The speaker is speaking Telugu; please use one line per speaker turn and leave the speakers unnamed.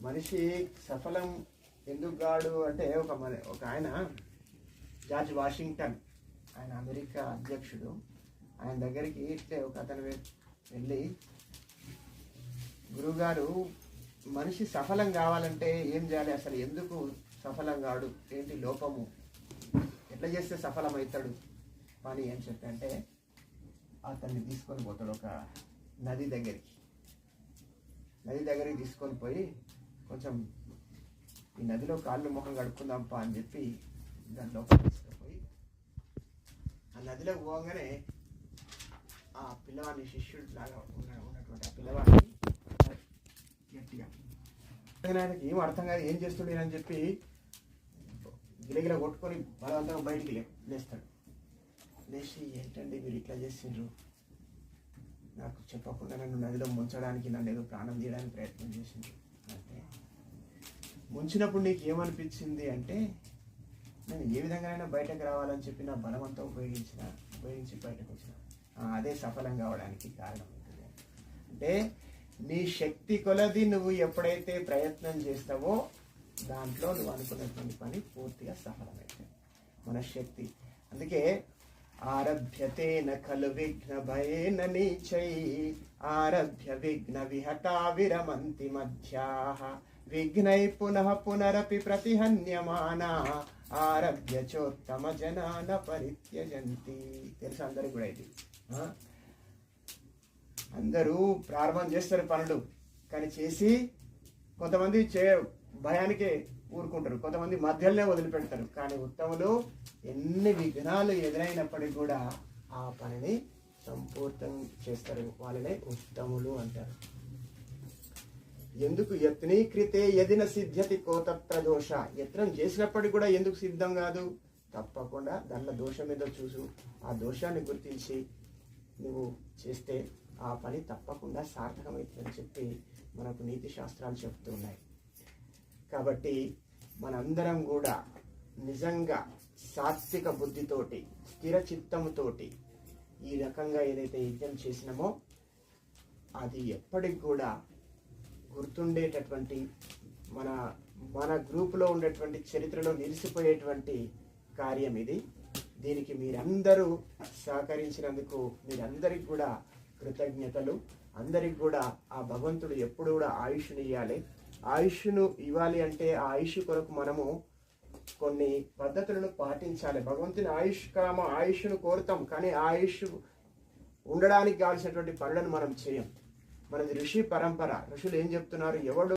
మనిషి సఫలం ఎందుకు కాడు అంటే ఒక మన ఒక ఆయన జార్జ్ వాషింగ్టన్ ఆయన అమెరికా అధ్యక్షుడు. ఆయన దగ్గరికి ఇట్లే ఒక అతను వెళ్ళి గురువుగారు మనిషి సఫలం కావాలంటే ఏం చేయాలి? అసలు ఎందుకు సఫలం కాడు? ఏంటి లోపము? ఎట్లా చేస్తే సఫలం అవుతాడు పని ఏం చెప్పంటే అతన్ని తీసుకొని పోతాడు ఒక నది దగ్గరికి. నది దగ్గరికి తీసుకొని పోయి కొంచెం ఈ నదిలో కాళ్ళు ముఖం కడుక్కుందాంపా అని చెప్పి దాని లోపల తీసుకుపోయి ఆ నదిలోకి పోగానే ఆ పిల్లవాడిని శిష్యుడు లాగా ఉన్నటువంటి ఆ పిల్లవాడిని గట్టిగా ఆయనకి ఏం అర్థం కాదు ఏం చేస్తుండే అని చెప్పి గిలగిల కొట్టుకొని బలవంతంగా బయటికి లే లేస్తాడు. లేచి ఏంటండి మీరు ఇట్లా చేసిండ్రు? నాకు చెప్పకుండా నన్ను నదిలో ముంచడానికి నన్ను ఏదో ప్రాణం తీయడానికి ప్రయత్నం చేసిండ్రు. ఉంచినప్పుడు నీకు ఏమనిపించింది అంటే నేను ఏ విధంగానైనా బయటకు రావాలని చెప్పి నా బలమంతా ఉపయోగించిన ఉపయోగించి బయటకు వచ్చిన. అదే సఫలం కావడానికి కారణం అవుతుంది అంటే నీ శక్తి కొలది నువ్వు ఎప్పుడైతే ప్రయత్నం చేస్తావో దాంట్లో నువ్వు అనుకున్నటువంటి పని పూర్తిగా సఫలమవుతుంది మన శక్తి అందుకే ఆరభ్యతేన ఖలు విఘ్న భయన నీచై ఆరభ్య విఘ్న విహతా విరమంతి మధ్యాహ విఘ్నై పునః పునరపి ప్రతిహన్యమానా ఆరభ్య చోత్తమ జనాన పరిత్యజంతి తెలుసు? అందరికి కూడా ఇది. అందరూ ప్రారంభం చేస్తారు పనులు. కానీ చేసి కొంతమంది చేయవు భయానికే ఊరుకుంటారు. కొంతమంది మధ్యలోనే వదిలిపెడతారు. కానీ ఉత్తములు ఎన్ని విఘ్నాలు ఎదురైనప్పటికీ కూడా ఆ పనిని సంపూర్తం చేస్తారు. వాళ్ళనే ఉత్తములు అంటారు. ఎందుకు యత్నీకృతే ఎదిన సిద్ధ్యతి కోతత్ర దోష? యత్నం చేసినప్పటికీ కూడా ఎందుకు సిద్ధం కాదు? తప్పకుండా దాంట్లో దోషం ఏదో చూసు. ఆ దోషాన్ని గుర్తించి నువ్వు చేస్తే ఆ పని తప్పకుండా సార్థకమవుతుందని చెప్పి మనకు నీతి శాస్త్రాలు చెప్తూ ఉన్నాయి కాబట్టి మనందరం కూడా నిజంగా సాత్విక బుద్ధితోటి స్థిర చిత్తముతోటి ఈ రకంగా ఏదైతే యజ్ఞం చేసినామో అది ఎప్పటికి కూడా గుర్తుండేటటువంటి మన మన గ్రూపులో ఉండేటువంటి చరిత్రలో నిలిచిపోయేటువంటి కార్యం ఇది. దీనికి మీరందరూ సహకరించినందుకు మీరందరికి కూడా కృతజ్ఞతలు. అందరికి కూడా ఆ భగవంతుడు ఎప్పుడు కూడా ఆయుష్ని ఆయుష్ను ఇవ్వాలి అంటే ఆ ఆయుష్ కొరకు మనము కొన్ని పద్ధతులను పాటించాలి. భగవంతుని ఆయుష్ కామ ఆయుష్ను కోరుతాం కానీ ఆయుష్ ఉండడానికి కావాల్సినటువంటి పనులను మనం చేయం. మనది ఋషి పరంపర. ఋషులు ఏం చెప్తున్నారు? ఎవడు